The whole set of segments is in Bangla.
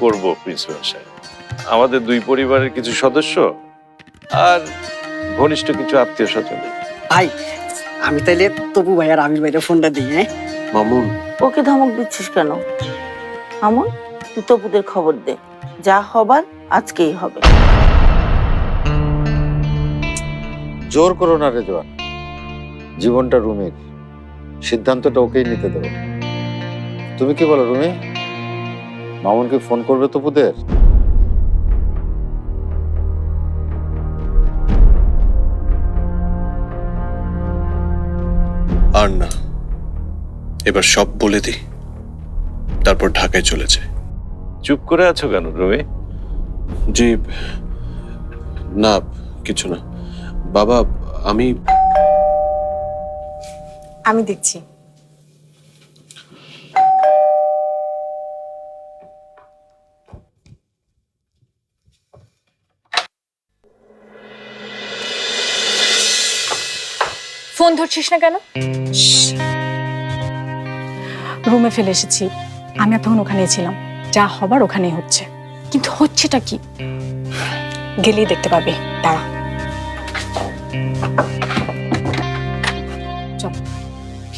করব প্রিন্সিপাল সাহেব। আমাদের দুই পরিবারের কিছু সদস্য আর ঘনিষ্ঠ কিছু আত্মীয় স্বজন ভাই আমি তাইলে তবু ভাই আর আমির ভাইয়ের ফোনটা দিই হ্যাঁ? মামুন। ওকে ধমক দিচ্ছিস কেন? আমন তুই তপুদের খবর দে। যা হবার আজকেই হবে। জোর করো না রেজওয়ান জীবনটা রুমির। সিদ্ধান্তটা ওকেই নিতে দেবো। তুমি কি বলো রুমি? মামুনকে ফোন করবে তপুদের আর না এবার সব বলে দিই। তারপর ঢাকায় চলে যায় চুপ করে আছো কেন রুমি? জি না কিছু না। বাবা আমি আমি দেখছি। ফোন ধরছিস না কেন? রুমে ফেলে এসেছি। আমি এতক্ষণ ওখানেই ছিলাম। যা হবার ওখানেই হচ্ছে। কিন্তু হচ্ছেটা কি? গেলেই দেখতে পাবে। দাঁড়া।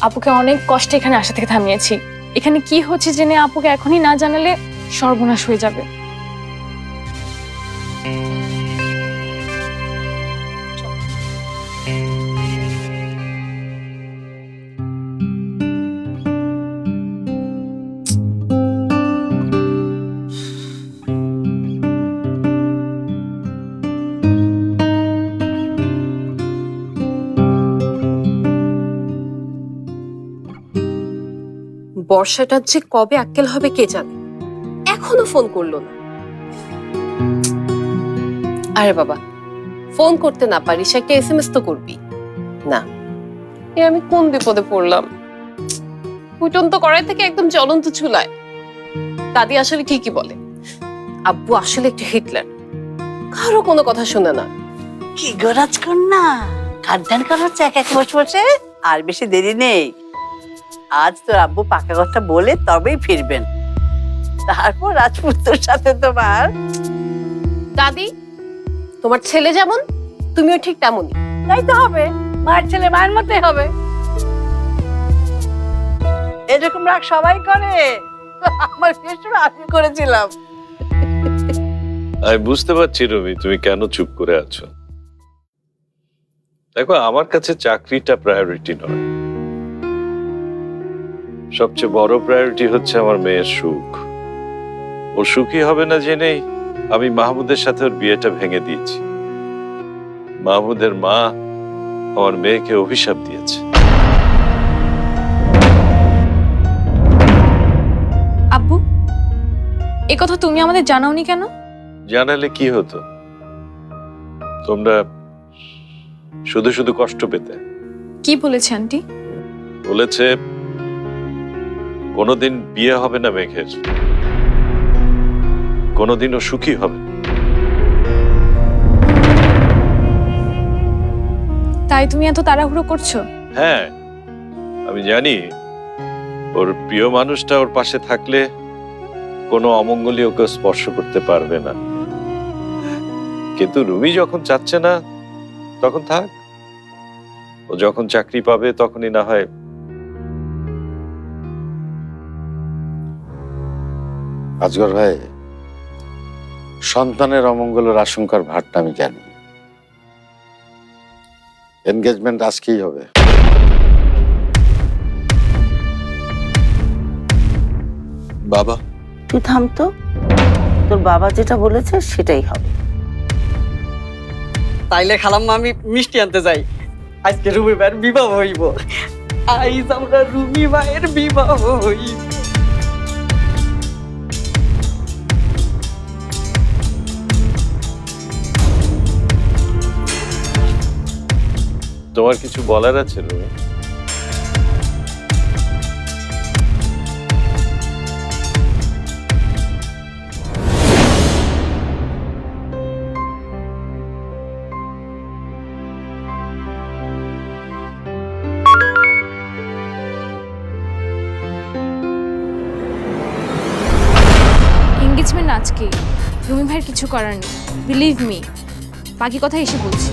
আপুকে অনেক কষ্টে এখানে আসা থেকে থামিয়েছি। এখানে কি হচ্ছে জেনে আপুকে এখনই না জানালে সর্বনাশ হয়ে যাবে। বর্ষাটার যে কবে আক্কেল হবে কে জানে? এখনও ফোন করল না। আরে বাবা, ফোন করতে না পারিস, একটা এসএমএস তো করবি। না। এ আমি কোন বিপদে পড়লাম? ফুটন্ত কড়াই থেকে একদম জ্বলন্ত চুলায়। দাদি আসলে ঠিকই বলে? আব্বু আসলে একটু হিটলার। কারও কোনো কথা শুনে না। কি গো রাজকন্যা? খাদ্যান করা হচ্ছে? এক এক বসে বসে? আর বেশি দেরি নেই। আজ তোর আব্বু পাকা কথা বলে তবেই ফিরবেন। তারপর রাজপুত্রর সাথে তোমার দাদি তোমার ছেলে যেমন তুমিও ঠিক তেমনই। তাই তো হবে। মায়ের ছেলে মায়ের মধ্যে হবে। এরকম রাগ সবাই করে। আমার শেষুর আমি করেছিলাম। আমি বুঝতে পারছি রবি তুমি কেন চুপ করে আছো? দেখো আমার কাছে চাকরিটা প্রায়োরিটি নয়। সবচেয়ে বড় প্রায়োরিটি হচ্ছে আমার মেয়ের সুখ। ও সুখী হবে না জেনেই আমি মাহমুদের সাথে ওর বিয়েটা ভেঙে দিয়েছি। মাহমুদের মা আমার মেয়েকে অভিশাপ দিয়েছে। আব্বু এ কথা তুমি আমাদের জানাওনি কেন? জানালে কি হতো? তোমরা শুধু শুধু কষ্ট পেতে। কি বলেছে আন্টি? বলেছে কোনোদিন বিয়ে হবে না মেঘের। কোনোদিনও সুখী হবে। তাই তুমি এত তাড়াহুড়ো করছ? হ্যাঁ আমি জানি। ওর প্রিয় মানুষটা ওর পাশে থাকলে কোনো অমঙ্গলই ওকে স্পর্শ করতে পারবে না। কিন্তু রুমি যখন চাচ্ছে না তখন থাক। ও যখন চাকরি পাবে তখনই না হয় আজগর ভাই সন্তানের অমঙ্গলের আশঙ্কার ভারটা আমি জানি। এনগেজমেন্ট আজকেই হবে। বাবা। তুই থাম তো। তোর বাবা যেটা বলেছে সেটাই হবে। তাইলে খালাম্মা আমি মিষ্টি আনতে যাই। আজকে রুমি ভাইয়ের বিবাহ হইব। আইজ আমরা রুমি ভাইয়ের বিবাহ হইব। তোমার কিছু বলার আছে, রুমি? এঙ্গেজমেন্ট আজকেই রুমি ভাইয়ের কিছু করার নেই। বিলিভ মি বাকি কথা এসে বলছি।